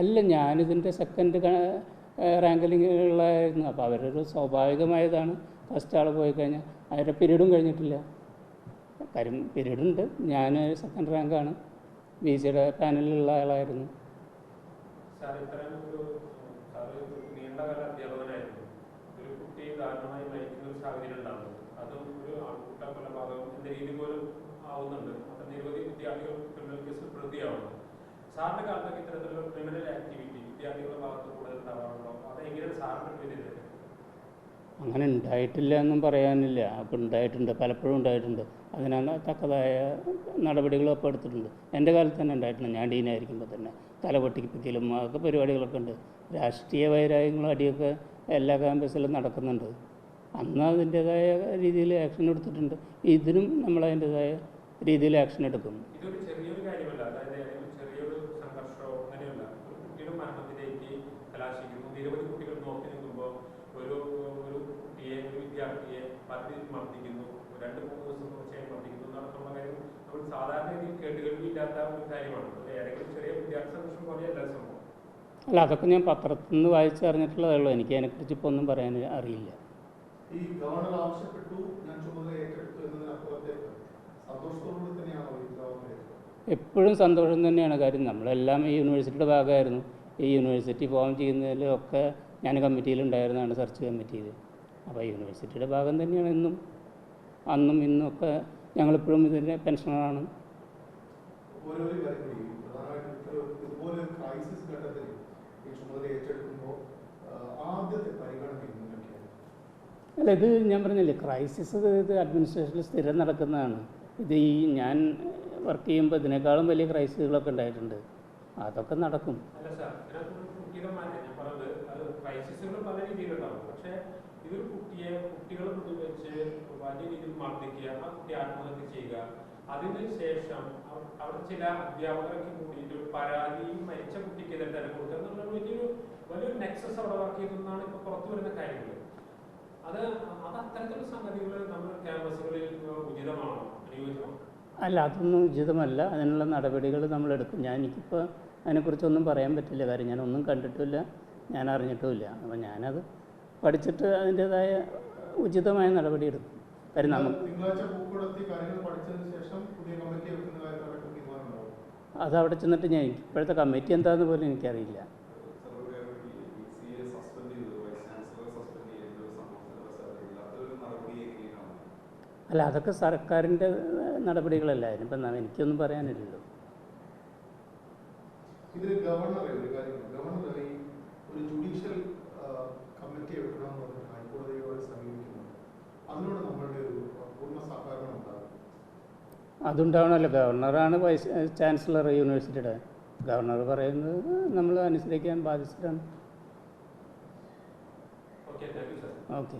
അല്ല ഞാനിതിന്റെ സെക്കൻഡ് റാങ്കിലുള്ളായിരുന്നു അപ്പോൾ അവരൊരു സ്വാഭാവികമായതാണ്. ഫസ്റ്റ് ആൾ പോയി കഴിഞ്ഞാൽ അവരുടെ പീരീഡും കഴിഞ്ഞിട്ടില്ല. കാര്യം പീരീഡുണ്ട് ഞാൻ സെക്കൻഡ് റാങ്കാണ് ബി സിയുടെ പാനലിലുള്ള ആളായിരുന്നു. അതും ഒരു ആൾക്കൂട്ട കൊലപാതകം എന്ന രീതി പോലും ആവുന്നുണ്ട്. നിരവധി വിദ്യാർത്ഥികൾ സാറിന്റെ കാലത്തൊക്കെ ഇത്തരത്തിലുള്ള ക്രിമിനൽ ആക്ടിവിറ്റി വിദ്യാർത്ഥികളുടെ ഭാഗത്ത് കൂടുതൽ ഉണ്ടാവാറുണ്ടോ? അത് എങ്ങനെയാണ് സാറിന്റെ വിലയിരുത്തുന്നത് അങ്ങനെ ഉണ്ടായിട്ടില്ല എന്നും പറയാനില്ല. അപ്പോൾ ഉണ്ടായിട്ടുണ്ട്. പലപ്പോഴും ഉണ്ടായിട്ടുണ്ട്. അതിനാണ് തക്കതായ നടപടികളും അപ്പോൾ എടുത്തിട്ടുണ്ട്. എന്റെ കാലത്ത് തന്നെ ഉണ്ടായിട്ടുണ്ട്. ഞാൻ ഡീനായിരിക്കുമ്പോൾ തന്നെ. തല ഒക്കെ അതൊക്കെ പരിപാടികളൊക്കെ ഉണ്ട്. രാഷ്ട്രീയ വൈരാഗ്യങ്ങളും അടിയൊക്കെ എല്ലാ ക്യാമ്പസിലും നടക്കുന്നുണ്ട്. അന്ന് അതിന്റേതായ രീതിയിൽ ആക്ഷൻ എടുത്തിട്ടുണ്ട്. ഇതിനും നമ്മൾ അതിന്റേതായ രീതിയിൽ ആക്ഷൻ എടുക്കും. കലാശിക്കുന്നു നിരവധി കുട്ടികൾ നോക്കി നിൽക്കുമ്പോൾ ഒരു ഒരു കുട്ടിയെ ഒരു വിദ്യാർത്ഥിയെ പത്തി മർദ്ദിക്കുന്നു. രണ്ട് മൂന്ന് ദിവസം തുടർച്ചയായി മർദ്ദിക്കുന്നു നടത്തുന്ന കാര്യം നമ്മൾ സാധാരണ രീതിയിൽ കേട്ടുകേൾവിയില്ലാത്ത ഒരു കാര്യമാണ്. ഏതെങ്കിലും ചെറിയ വിദ്യാർത്ഥി സംഘർഷം പോലെയല്ല സംഭവം. അല്ല അതൊക്കെ ഞാൻ പത്രത്തിൽ നിന്ന് വായിച്ചറിഞ്ഞിട്ടുള്ളതേ ഉള്ളൂ. എനിക്ക് അതിനെക്കുറിച്ച് ഇപ്പോൾ ഒന്നും പറയാൻ അറിയില്ല. ഈ ഗവർണർ ആവശ്യപ്പെട്ടു ഞാൻ ചുമതല ഏറ്റെടുത്തു എന്നതിനപ്പുറത്തേക്ക് സന്തോഷത്തോടുകൂടി തന്നെയാണോ ഈ ഗവർണർ എപ്പോഴും സന്തോഷം തന്നെയാണ് കാര്യം. നമ്മളെല്ലാം ഈ യൂണിവേഴ്സിറ്റിയുടെ ഭാഗമായിരുന്നു. ഈ യൂണിവേഴ്സിറ്റി ഫോം ചെയ്യുന്നതിലൊക്കെ ഞാൻ കമ്മിറ്റിയിലുണ്ടായിരുന്നതാണ് സെർച്ച് കമ്മിറ്റിയിൽ അപ്പോൾ യൂണിവേഴ്സിറ്റിയുടെ ഭാഗം തന്നെയാണ് ഇന്നും. അന്നും ഇന്നും ഒക്കെ ഞങ്ങളിപ്പോഴും ഇതിന്റെ പെൻഷനറാണ് അല്ല ഇത് ഞാൻ പറഞ്ഞില്ലേ ക്രൈസിസ് ഇത് അഡ്മിനിസ്ട്രേഷനിൽ സ്ഥിരം നടക്കുന്നതാണ്. ഇത് ഈ ഞാൻ വർക്ക് ചെയ്യുമ്പോൾ ഇതിനേക്കാളും വലിയ ക്രൈസിസുകളൊക്കെ ഉണ്ടായിട്ടുണ്ട്. അതൊക്കെ നടക്കും. കുട്ടിയെ കുട്ടികളെ ആ കുട്ടി ആത്മഹത്യ ചെയ്യുക അതിന് അവിടെ ചില ഒരു നെക്സസ് വർക്ക് കാര്യങ്ങൾ അത് അത് അത്തരത്തിലുള്ള സംഗതികൾ നമ്മുടെ ക്യാമ്പസുകളിൽ ഉചിതമാണോ? അനുയോജ്യമാണോ അല്ല അതൊന്നും ഉചിതമല്ല. അതിനുള്ള നടപടികൾ നമ്മൾ എടുക്കും ഞാൻ എനിക്കിപ്പോൾ അതിനെക്കുറിച്ചൊന്നും പറയാൻ പറ്റില്ല. കാര്യം ഞാൻ ഒന്നും കണ്ടിട്ടില്ല ഞാൻ അറിഞ്ഞിട്ടുമില്ല അപ്പോൾ ഞാനത് പഠിച്ചിട്ട് അതിന്റേതായ ഉചിതമായ നടപടി എടുക്കും കാര്യം നമുക്ക് അത് അവിടെ ചെന്നിട്ട് ഞാൻ ഇപ്പോഴത്തെ കമ്മിറ്റി എന്താണെന്ന് പോലും എനിക്കറിയില്ല. അല്ല അതൊക്കെ സർക്കാരിന്റെ നടപടികളല്ല ഇപ്പം എനിക്കൊന്നും പറയാനില്ലല്ലോ. ഇതിന് ഗവർണർ ഒരു കാര്യം ഗവർണർ ഈ ഒരു ജുഡീഷ്യൽ കമ്മിറ്റി വെക്കണമെന്ന് പറഞ്ഞ് ഹൈക്കോടതിയോട് സമീപിക്കുന്നു. അതിനോട് നമ്മളുടെ ഒരു പൂർണ സഹകരണം ഉണ്ടാകും. അതുണ്ടാവണമല്ലോ. ഗവർണറാണ് വൈസ് ചാൻസലർ യൂണിവേഴ്സിറ്റിയുടെ. ഗവർണർ പറയുന്നത് നമ്മൾ അനുസരിക്കാൻ ബാധിച്ചിട്ടാണ് ഓക്കെ.